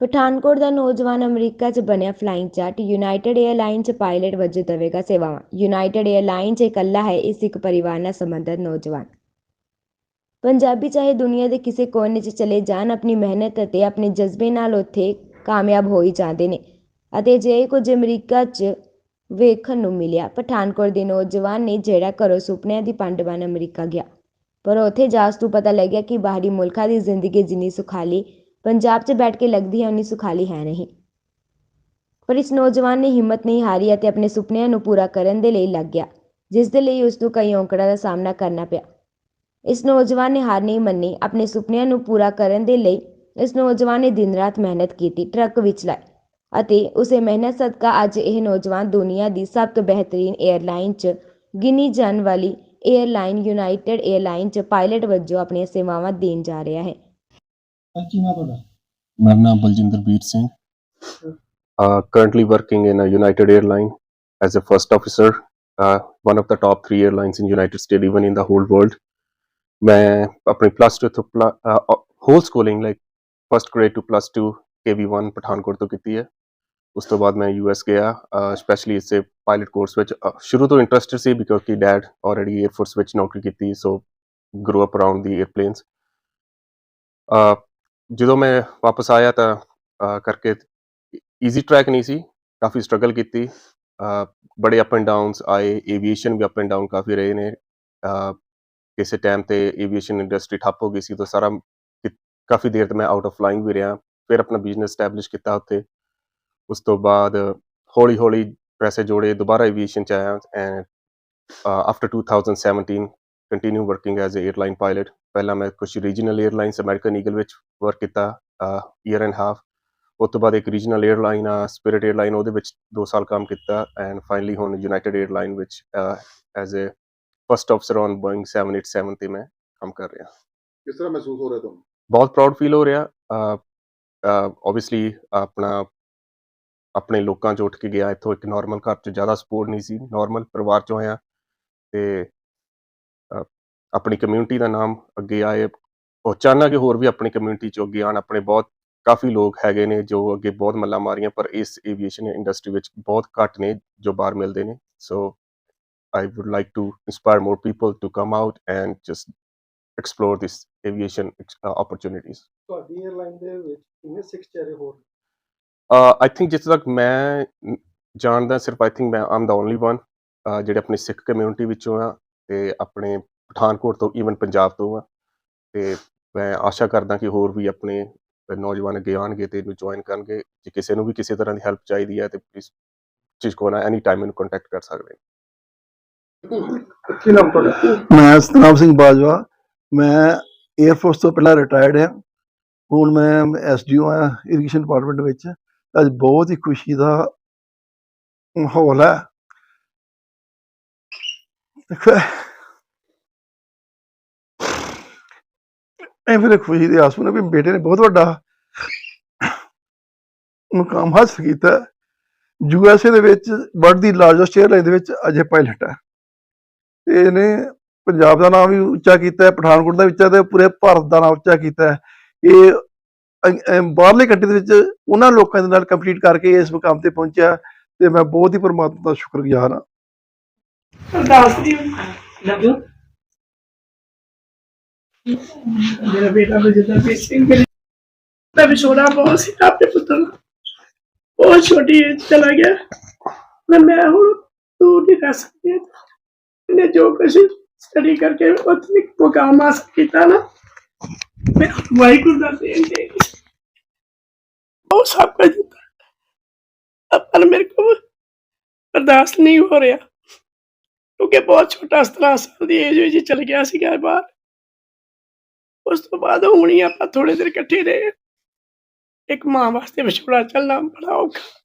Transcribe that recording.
ਪਠਾਨਕੋਟ ਦਾ ਨੌਜਵਾਨ ਅਮਰੀਕਾ 'ਚ ਬਣਿਆ ਫਲਾਈਂਗ ਜੱਟ ਯੂਨਾਈਟਿਡ ਏਅਰਲਾਈਨ 'ਚ ਪਾਇਲਟ ਵਜੋਂ ਦੇਵੇਗਾ ਸੇਵਾਵਾਂ। ਯੂਨਾਈਟਿਡ ਏਅਰਲਾਈਨ 'ਚ ਇਕੱਲਾ ਹੈ ਇਸ ਇੱਕ ਪਰਿਵਾਰ ਨਾਲ ਸੰਬੰਧਿਤ ਨੌਜਵਾਨ। ਪੰਜਾਬੀ ਚਾਹੇ ਦੁਨੀਆ ਦੇ ਕਿਸੇ ਕੋਨੇ 'ਚ ਚਲੇ ਜਾਣ, ਆਪਣੀ ਮਿਹਨਤ ਅਤੇ ਆਪਣੇ ਜਜ਼ਬੇ ਨਾਲ ਉੱਥੇ ਕਾਮਯਾਬ ਹੋ ਹੀ ਜਾਂਦੇ ਨੇ ਅਤੇ ਜੇ ਕੁਝ ਅਮਰੀਕਾ 'ਚ ਵੇਖਣ ਨੂੰ ਮਿਲਿਆ। ਪਠਾਨਕੋਟ ਦੇ ਨੌਜਵਾਨ ਨੇ ਜਿਹੜਾ ਘਰੋਂ ਸੁਪਨਿਆਂ ਦੀ ਪੰਡ ਬਣ ਅਮਰੀਕਾ ਗਿਆ, ਪਰ ਉੱਥੇ ਜਾਸ ਤੋਂ ਪਤਾ ਲੱਗਿਆ ਕਿ ਬਾਹਰੀ ਮੁਲਕਾਂ ਦੀ ਜ਼ਿੰਦਗੀ ਜਿੰਨੀ ਸੁਖਾਲੀ ਪੰਜਾਬ 'ਚ ਬੈਠ ਕੇ ਲੱਗਦੀ ਹੈ, ਉਨੀ ਸੁਖਾਲੀ ਹੈ ਨਹੀਂ। ਪਰ ਇਸ ਨੌਜਵਾਨ ਨੇ ਹਿੰਮਤ ਨਹੀਂ ਹਾਰੀ ਅਤੇ ਆਪਣੇ ਸੁਪਨਿਆਂ ਨੂੰ ਪੂਰਾ ਕਰਨ ਦੇ ਲਈ ਲੱਗ ਗਿਆ, ਜਿਸ ਦੇ ਲਈ ਉਸ ਨੂੰ ਕਈ ਔਕੜਾਂ ਦਾ ਸਾਹਮਣਾ ਕਰਨਾ ਪਿਆ। ਇਸ ਨੌਜਵਾਨ ਨੇ ਹਾਰ ਨਹੀਂ ਮੰਨੀ, ਆਪਣੇ ਸੁਪਨਿਆਂ ਨੂੰ ਪੂਰਾ ਕਰਨ ਦੇ ਲਈ ਇਸ ਨੌਜਵਾਨ ਨੇ ਦਿਨ ਰਾਤ ਮਿਹਨਤ ਕੀਤੀ, ਟਰੱਕ ਵਿੱਚ ਲਾਏ ਅਤੇ ਉਸੇ ਮਿਹਨਤ ਸਦਕਾ ਅੱਜ ਇਹ ਨੌਜਵਾਨ ਦੁਨੀਆ ਦੀ ਸਭ ਤੋਂ ਬਿਹਤਰੀਨ ਏਅਰਲਾਈਨ 'ਚ ਗਿਣੀ ਜਾਣ ਵਾਲੀ ਏਅਰਲਾਈਨ ਯੂਨਾਈਟਿਡ ਏਅਰਲਾਈਨ 'ਚ ਪਾਇਲਟ ਵਜੋਂ ਆਪਣੀਆਂ ਸੇਵਾਵਾਂ ਦੇਣ ਜਾ ਰਿਹਾ ਹੈ। ਕੀ ਨਾਮ ਤੁਹਾਡਾ ਮੇਰਾ ਨਾਮ ਬਲਜਿੰਦਰਬੀਰ Singh uh, currently working in a United Airline as a first officer, uh, one of the top three airlines in United States, even in the whole world. ਮੈਂ ਆਪਣੀ ਪਲੱਸ 2 ਤੋਂ whole schooling like first grade to plus 2 KV1 Pathankot ਤੋਂ ਕੀਤੀ ਹੈ ਉਸ ਤੋਂ ਬਾਅਦ ਮੈਂ ਯੂਐਸ ਗਿਆ ਸਪੈਸ਼ਲੀ ਇਸੇ ਪਾਇਲਟ ਕੋਰਸ ਵਿੱਚ ਅਹ, ਸ਼ੁਰੂ ਤੋਂ ਇੰਟਰਸਟਡ ਸੀ ਬਿਕੋਜ਼ ਕਿ ਡੈਡ ਆਲਰੇਡੀ 에ਅਰ ਫੋਰਸ ਵਿੱਚ ਨੌਕਰੀ ਕੀਤੀ so grow up around the airplanes ਜਦੋਂ ਮੈਂ ਵਾਪਸ ਆਇਆ ਤਾਂ ਅਹ, ਕਰਕੇ ਈਜ਼ੀ ਟਰੈਕ ਨਹੀਂ ਸੀ ਕਾਫੀ ਸਟਰਗਲ ਕੀਤੀ। ਅਹ ਬੜੇ ਅਪ ਐਂਡ ਡਾਊਨਸ ਆਏ ਏਵੀਏਸ਼ਨ ਵੀ ਅਪ ਐਂਡ ਡਾਊਨ ਕਾਫੀ ਰਹੇ ਨੇ। ਅਹ ਕਿਸੇ ਟਾਈਮ ਤੇ ਏਵੀਏਸ਼ਨ ਇੰਡਸਟਰੀ ਠੱਪ ਹੋ ਗਈ ਸੀ ਤਾਂ ਸਾਰਾ ਕਿ- ਕਾਫੀ ਦੇਰ ਤੱਕ ਮੈਂ ਆਊਟ ਆਫ ਫਲਾਈਂਗ ਵੀ ਰਿਹਾ। ਫਿਰ ਆਪਣਾ ਬਿਜ਼ਨਸ ਸਟੈਬਲਿਸ਼ ਕੀਤਾ ਉੱਥੇ। ਉਸ ਤੋਂ ਬਾਅਦ ਹੌਲੀ ਹੌਲੀ ਪੈਸੇ ਜੋੜੇ ਦੁਬਾਰਾ ਏਵੀਏਸ਼ਨ ਚ ਆਇਆ। And after 2017 continue working as a airline pilot ਪਹਿਲਾਂ ਮੈਂ ਕੁਝ ਰੀਜਨਲ 에ਅਰਲਾਈਨਸ ਅਮਰੀਕਨ ਈਗਲ ਵਿੱਚ ਵਰਕ ਕੀਤਾ ਈਅਰ ਐਂਡ ਹਾਫ ਉਸ ਤੋਂ ਬਾਅਦ ਇੱਕ ਰੀਜਨਲ 에ਅਰਲਾਈਨ ਆ ਸਪਿਰਿਟ 에ਅਰਲਾਈਨ ਉਹਦੇ ਵਿੱਚ 2 ਸਾਲ ਕੰਮ ਕੀਤਾ ਐਂਡ ਫਾਈਨਲੀ ਹੁਣ ਯੂਨਾਈਟਿਡ 에ਅਰਲਾਈਨ ਵਿੱਚ as a first officer on Boeing 787 ਤੇ ਮੈਂ ਕੰਮ ਕਰ ਰਿਹਾ। ਕਿਸ ਤਰ੍ਹਾਂ ਮਹਿਸੂਸ ਹੋ ਰਿਹਾ ਤੁਹਾਨੂੰ? ਬਹੁਤ ਪ੍ਰਾਊਡ ਫੀਲ ਹੋ ਰਿਹਾ ਆਬਵੀਅਸਲੀ ਆਪਣਾ ਆਪਣੇ ਲੋਕਾਂ 'ਚ ਉੱਠ ਕੇ ਗਿਆ ਇੱਥੋਂ ਇੱਕ ਨਾਰਮਲ ਘਰ 'ਚ ਜ਼ਿਆਦਾ ਸਪੋਰਟ ਨਹੀਂ ਸੀ ਨਾਰਮਲ ਪਰਿਵਾਰ 'ਚੋਂ ਆਇਆ ਤੇ ਆਪਣੀ ਕਮਿਊਨਿਟੀ ਦਾ ਨਾਮ ਅੱਗੇ ਆਏ। ਉਹ ਚਾਹੁੰਦਾ ਕਿ ਹੋਰ ਵੀ ਆਪਣੀ ਕਮਿਊਨਿਟੀ ਚ ਅੱਗੇ ਆਣ ਆਪਣੇ ਬਹੁਤ ਕਾਫੀ ਲੋਕ ਹੈਗੇ ਨੇ ਜੋ ਅੱਗੇ ਬਹੁਤ ਮੱਲਾਂ ਮਾਰੀਆਂ ਪਰ ਇਸ ਏਵੀਏਸ਼ਨ ਇੰਡਸਟਰੀ ਵਿੱਚ ਬਹੁਤ ਘੱਟ ਨੇ ਜੋ ਬਾਹਰ ਮਿਲਦੇ ਨੇ। So I would like to inspire more people to come out and just explore this aviation uh, opportunities. ਤੁਹਾਡੀ 에ਅਰਲਾਈਨ ਦੇ ਵਿੱਚ ਕਿੰਨੇ ਸਿੱਖ ਚਿਹਰੇ ਹੋਰ Uh, I think ਜਿੱਥੇ ਤੱਕ ਮੈਂ ਜਾਣਦਾ ਸਿਰਫ I think ਮੈਂ the only one uh, ਜਿਹੜੇ ਆਪਣੀ ਸਿੱਖ ਕਮਿਊਨਿਟੀ ਵਿੱਚੋਂ ਆ ਤੇ ਆਪਣੇ ਪਠਾਨਕੋਟ ਤੋਂ ਈਵਨ ਪੰਜਾਬ ਤੋਂ ਆ। ਤੇ ਮੈਂ ਆਸ਼ਾ ਕਰਦਾ ਕਿ ਹੋਰ ਵੀ ਆਪਣੇ ਨੌਜਵਾਨ ਅੱਗੇ ਆਉਣਗੇ ਤੇ ਇਹਨੂੰ ਜੁਆਇਨ ਕਰਨਗੇ। ਜੇ ਕਿਸੇ ਨੂੰ ਵੀ ਕਿਸੇ ਤਰ੍ਹਾਂ ਦੀ ਹੈਲਪ ਚਾਹੀਦੀ ਹੈ ਤੇ ਪਲੀਜ਼ ਚੀਜ਼ ਕੋਨਾ ਐਨੀ ਟਾਈਮ ਮੈਨੂੰ ਕੰਟੈਕਟ ਕਰ ਸਕਦੇ ਕੀ ਨਾਮ ਤੁਹਾਡਾ? ਮੈਂ ਸਤਨਾਮ ਸਿੰਘ ਬਾਜਵਾ। ਮੈਂ 에ਅਰ ਫੋਰਸ ਤੋਂ ਪਹਿਲਾਂ ਰਿਟਾਇਰਡ ਹਾਂ। ਹੁਣ ਮੈਂ ਐਸਡੀਓ ਆ ਇਰੀਗੇਸ਼ਨ ਡਿਪਾਰਟਮੈਂਟ ਵਿੱਚ। ਅੱਜ ਬਹੁਤ ਹੀ ਖੁਸ਼ੀ ਦਾ ਮਾਹੌਲ ਹੈ। ਇਹ ਫਿਰ ਖੁਸ਼ੀ ਦੇ ਆਸੂ ਨੇ ਵੀ ਬੇਟੇ ਨੇ ਬਹੁਤ ਵੱਡਾ ਮੁਕਾਮ ਹਾਸਲ ਕੀਤਾ। ਯੂਐਸਏ ਦੇ ਵਿੱਚ ਵਰਲਡ ਦੀ ਲਾਰਜੈਸਟ 에ਅਰਲਾਈਨ ਦੇ ਵਿੱਚ ਅਜੇ ਪਾਇਲਟ ਹੈ। ਤੇ ਇਹਨੇ ਪੰਜਾਬ ਦਾ ਨਾਮ ਵੀ ਉੱਚਾ ਕੀਤਾ ਹੈ ਪਠਾਨਕੋਟ ਦਾ ਉੱਚਾ ਤੇ ਪੂਰੇ ਭਾਰਤ ਦਾ ਨਾਮ ਉੱਚਾ ਕੀਤਾ। ਹੈ ਇਹ ਬਾਹਰਲੇ ਕੰਟਰੀ ਦੇ ਵਿੱਚ ਉਹਨਾਂ ਲੋਕਾਂ ਦੇ ਨਾਲ ਕੰਪਲੀਟ ਕਰਕੇ ਇਸ ਮੁਕਾਮ ਤੇ ਪਹੁੰਚਿਆ ਤੇ ਮੈਂ ਬਹੁਤ ਹੀ ਪਰਮਾਤਮਾ ਦਾ ਸ਼ੁਕਰਗੁਜ਼ਾਰ ਹਾਂ। ਅਰਦਾਸ ਦੀ ਲਵੋ ਮੇਰਾ ਬੇਟਾ ਬਜਿੰਦਰ ਸਿੰਘ ਮੇਰੀ ਦਾ ਵਿਛੋੜਾ ਬਹੁਤ ਸੀ, ਆਪਣੇ ਪੁੱਤਰ ਨਾਲ। ਬਹੁਤ ਛੋਟੀ ਏਜ ਚਲਾ ਗਿਆ। ਮੈਂ ਮੈਂ ਹੁਣ ਦੂਰ ਨਹੀਂ ਰਹਿ ਸਕਦੀ। ਇਹਨੇ ਜੋ ਕੁਛ ਸਟੱਡੀ ਕਰਕੇ ਉੱਥੇ ਮੁਕਾਮ ਹਾਸਲ ਕੀਤਾ ਨਾ, ਮੈਂ ਵਾਹਿਗੁਰੂ ਦਾ ਦੇਣ ਦੇ ਉਹ ਸਭ ਕੁਝ ਦਿੱਤਾ ਪਰ ਮੇਰੇ ਕੋਲ ਅਰਦਾਸ ਨਹੀਂ ਹੋ ਰਿਹਾ। ਕਿਉਂਕਿ ਬਹੁਤ ਛੋਟਾ 17 ਸਾਲ ਦੀ ਏਜ ਵਿੱਚ ਚਲ ਗਿਆ ਸੀਗਾ ਬਾਹਰ ਉਸ ਤੋਂ ਬਾਅਦ ਹੁਣ ਹੀ ਆਪਾਂ ਥੋੜੇ ਦਿਨ ਇਕੱਠੇ ਰਹੇ। ਇੱਕ ਮਾਂ ਵਾਸਤੇ ਵਿਛੋੜਾ ਚੱਲਣਾ ਬੜਾ ਔਖਾ।